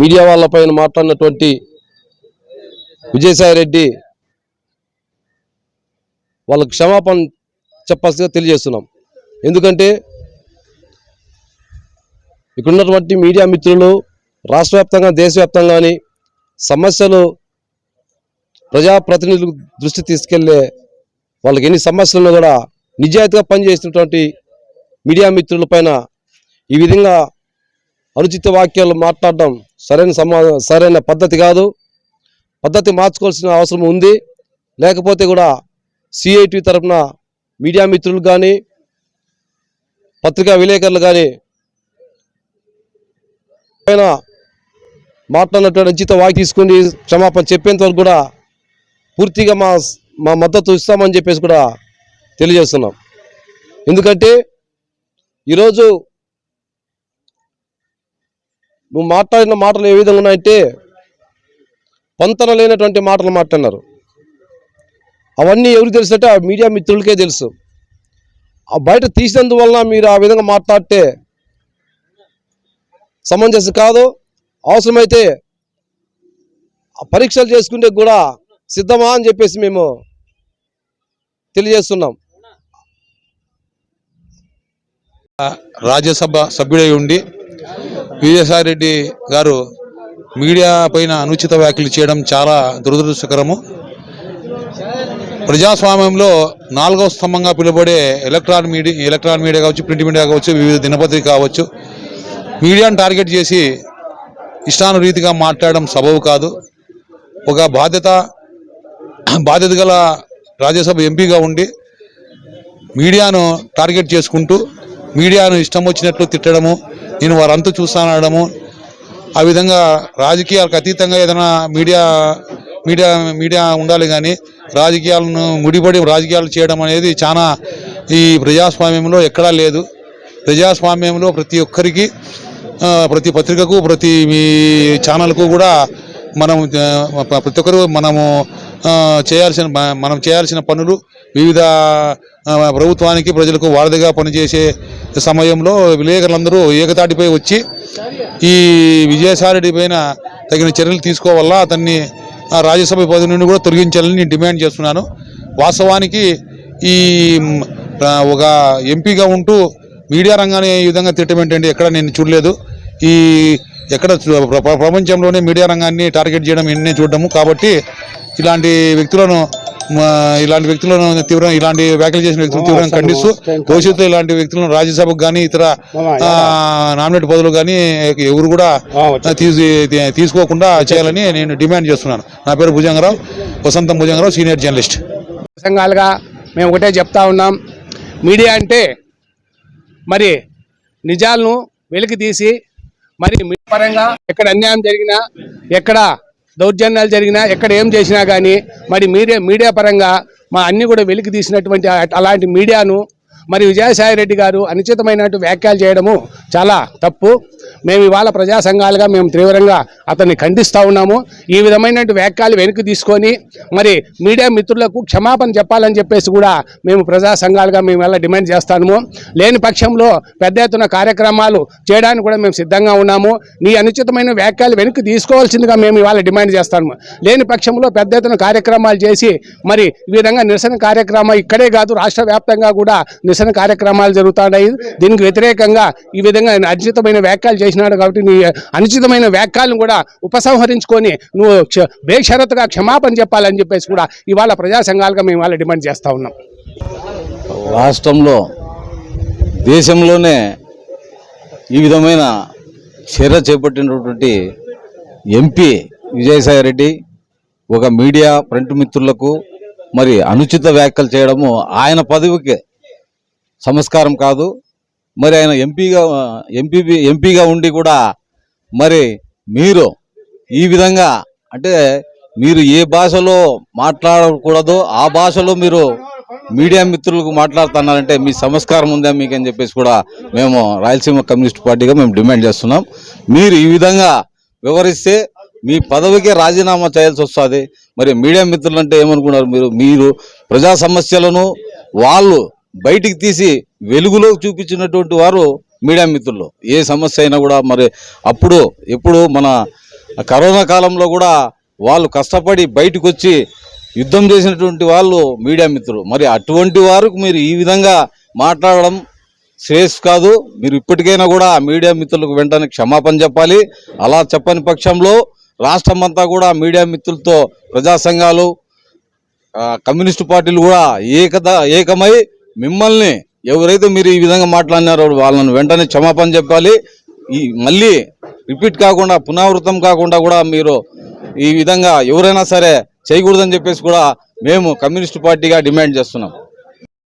Media వాళ్ళపైన మాట్లాడినటువంటి విజయసాయి రెడ్డి వాళ్ళకు క్షమాపణ చెప్పాల్సిందిగా తెలియజేస్తున్నాం. ఎందుకంటే ఇక్కడున్నటువంటి మీడియా మిత్రులు రాష్ట్ర వ్యాప్తంగా దేశవ్యాప్తంగా సమస్యలు ప్రజాప్రతినిధులకు దృష్టి తీసుకెళ్ళే వాళ్ళకి ఎన్ని సమస్యలను కూడా నిజాయితీగా పనిచేస్తున్నటువంటి మీడియా మిత్రులపైన ఈ విధంగా అనుచిత వాక్యాలు మాట్లాడడం సరైన సమా సరైన పద్ధతి కాదు. పద్ధతి మార్చుకోవాల్సిన అవసరం ఉంది. లేకపోతే కూడా సిఐటి తరఫున మీడియా మిత్రులు కానీ పత్రికా విలేకరులు కానీ పైన మాట్లాడినటువంటి అనుచిత వాకి తీసుకుని క్షమాపణ చెప్పేంత వరకు కూడా పూర్తిగా మా మా మద్దతు ఇస్తామని చెప్పేసి కూడా తెలియజేస్తున్నాం. ఎందుకంటే ఈరోజు నువ్వు మాట్లాడిన మాటలు ఏ విధంగా ఉన్నాయంటే పొంతన లేనటువంటి మాటలు మాట్లాడినారు. అవన్నీ ఎవరు తెలుసంటే ఆ మీడియా మిత్రులకే తెలుసు. ఆ బయట తీసినందువలన మీరు ఆ విధంగా మాట్లాడితే సమంజసం కాదు. అవసరమైతే ఆ పరీక్షలు చేసుకుంటే కూడా సిద్ధమా అని చెప్పేసి మేము తెలియజేస్తున్నాం. రాజ్యసభ సభ్యుడై ఉండి విజయసాయిరెడ్డి గారు మీడియా పైన అనుచిత వ్యాఖ్యలు చేయడం చాలా దురదృష్టకరము. ప్రజాస్వామ్యంలో నాలుగవ స్తంభంగా పిలువబడే ఎలక్ట్రాన్ మీడియా ఎలక్ట్రాన్ మీడియా కావచ్చు ప్రింట్ మీడియా కావచ్చు వివిధ దినపత్రిక కావచ్చు మీడియాను టార్గెట్ చేసి ఇష్టానురీతిగా మాట్లాడడం సబబు కాదు. ఒక బాధ్యత బాధ్యత గల రాజ్యసభ ఎంపీగా ఉండి మీడియాను టార్గెట్ చేసుకుంటూ మీడియాను ఇష్టం వచ్చినట్లు తిట్టడము నేను వారంతా చూస్తానడము ఆ విధంగా రాజకీయాలకు అతీతంగా ఏదైనా మీడియా మీడియా మీడియా ఉండాలి కానీ రాజకీయాలను ముడిపడి రాజకీయాలు చేయడం అనేది చాలా ఈ ప్రజాస్వామ్యంలో ఎక్కడా లేదు. ప్రజాస్వామ్యంలో ప్రతి ఒక్కరికి ప్రతి పత్రికకు ప్రతి మీ ఛానల్కు కూడా మనం ప్రతి ఒక్కరు మనము చేయాల్సిన మనం చేయాల్సిన పనులు వివిధ ప్రభుత్వానికి ప్రజలకు వారధిగా పనిచేసే సమయంలో విలేకరులందరూ ఏకతాటిపై వచ్చి ఈ విజయసాయిరెడ్డి పైన తగిన చర్యలు తీసుకోవాలా అతన్ని రాజ్యసభ పదవి నుండి కూడా తొలగించాలని నేను డిమాండ్ చేస్తున్నాను. వాస్తవానికి ఈ ఒక ఎంపీగా ఉంటూ మీడియా రంగాన్ని ఈ విధంగా తిట్టడం ఏంటంటే ఎక్కడ నేను చూడలేదు. ఈ ఎక్కడ చూ- ప్ర- ప్రపంచంలోనే మీడియా రంగాన్ని టార్గెట్ చేయడం ఎన్నే చూడడము. కాబట్టి ఇలాంటి వ్యక్తులను ఇలాంటి వ్యక్తులను తీవ్రం ఇలాంటి వ్యాఖ్యలు చేసిన వ్యక్తులను తీవ్రంగా ఖండిస్తూ భవిష్యత్తులో ఇలాంటి వ్యక్తులను రాజ్యసభకు కానీ ఇతర నామినేట్ పదవులు కానీ ఎవరు కూడా తీసుకోకుండా చేయాలని నేను డిమాండ్ చేస్తున్నాను. నా పేరు భుజంగరావు వసంతం భుజంగరావు సీనియర్ జర్నలిస్ట్. సంఘాలుగా మేము ఒకటే చెప్తా ఉన్నాం. మీడియా అంటే మరి నిజాలను వెలికి తీసి మరి మీ పరంగా ఎక్కడ అన్యాయం జరిగినా ఎక్కడ దౌర్జన్యాలు జరిగినా ఎక్కడ ఏం చేసినా కానీ మరి మీడియా మీడియా పరంగా మా అన్ని కూడా వెలికి తీసినటువంటి అలాంటి మీడియాను మరి విజయసాయి రెడ్డి గారు అనుచితమైనటువంటి వ్యాఖ్యలు చేయడము చాలా తప్పు. మేము ఇవాళ ప్రజా సంఘాలుగా మేము తీవ్రంగా అతన్ని ఖండిస్తూ ఉన్నాము. ఈ విధమైనటువంటి వ్యాఖ్యలు వెనక్కి తీసుకొని మరి మీడియా మిత్రులకు క్షమాపణ చెప్పాలని చెప్పేసి కూడా మేము ప్రజా సంఘాలుగా మేము ఎలా డిమాండ్ చేస్తాము. లేని పక్షంలో పెద్ద ఎత్తున కార్యక్రమాలు చేయడానికి కూడా మేము సిద్ధంగా ఉన్నాము. నీ అనుచితమైన వ్యాఖ్యలు వెనక్కి తీసుకోవాల్సిందిగా మేము ఇవాళ డిమాండ్ చేస్తాము. లేని పక్షంలో పెద్ద ఎత్తున కార్యక్రమాలు చేసి మరి ఈ విధంగా నిరసన కార్యక్రమం ఇక్కడే కాదు రాష్ట్ర వ్యాప్తంగా కూడా నిరసన కార్యక్రమాలు జరుగుతున్నాయి. దీనికి వ్యతిరేకంగా ఈ విధంగా అనుచితమైన వ్యాఖ్యలు చేసినాడు కాబట్టి నీ అనుచితమైన వ్యాఖ్యలను కూడా ఉపసంహరించుకొని నువ్వు క్ష- బేషరతుగా క్షమాపణ చెప్పాలని చెప్పేసి కూడా ఇవాళ ప్రజా సంఘాలుగా మేము ఇవాళ డిమాండ్ చేస్తూ ఉన్నాం. రాష్ట్రంలో దేశంలోనే ఈ విధమైన చర్య చేపట్టినటువంటి ఎంపీ విజయసాయి రెడ్డి ఒక మీడియా ప్రింట్ మిత్రులకు మరి అనుచిత వ్యాఖ్యలు చేయడము ఆయన పదవికి సంస్కారం కాదు. మరి ఆయన ఎంపీగా ఎంపీ ఎంపీగా ఉండి కూడా మరి మీరు ఈ విధంగా అంటే మీరు ఏ భాషలో మాట్లాడకూడదో ఆ భాషలో మీరు మీడియా మిత్రులకు మాట్లాడుతున్నారంటే మీ సంస్కారం ఉందా మీకు అని చెప్పేసి కూడా మేము రాయలసీమ కమ్యూనిస్ట్ పార్టీగా మేము డిమాండ్ చేస్తున్నాం. మీరు ఈ విధంగా వివరిస్తే మీ పదవికే రాజీనామా చేయాల్సి వస్తుంది. మరి మీడియా మిత్రులు అంటే ఏమనుకున్నారు మీరు? మీరు ప్రజా సమస్యలను వాళ్ళు బయటికి తీసి వెలుగులో చూపించినటువంటి వారు మీడియా మిత్రులు. ఏ సమస్య అయినా కూడా మరి అప్పుడు ఎప్పుడు మన కరోనా కాలంలో కూడా వాళ్ళు కష్టపడి బయటకు వచ్చి యుద్ధం చేసినటువంటి వాళ్ళు మీడియా మిత్రులు. మరి అటువంటి వారికి మీరు ఈ విధంగా మాట్లాడడం శ్రేయస్ కాదు. మీరు ఇప్పటికైనా కూడా మీడియా మిత్రులకు వెంటనే క్షమాపణ చెప్పాలి. అలా చెప్పని పక్షంలో రాష్ట్రం అంతా కూడా మీడియా మిత్రులతో ప్రజా సంఘాలు కమ్యూనిస్టు పార్టీలు కూడా ఏకత ఏకమై మిమ్మల్ని ఎవరైతే మీరు ఈ విధంగా మాట్లాడినారో వాళ్ళని వెంటనే క్షమాపణ చెప్పాలి. ఈ మళ్ళీ రిపీట్ కాకుండా పునరావృతం కాకుండా కూడా మీరు ఈ విధంగా ఎవరైనా సరే చేయకూడదని చెప్పేసి కూడా మేము కమ్యూనిస్టు పార్టీగా డిమాండ్ చేస్తున్నాం.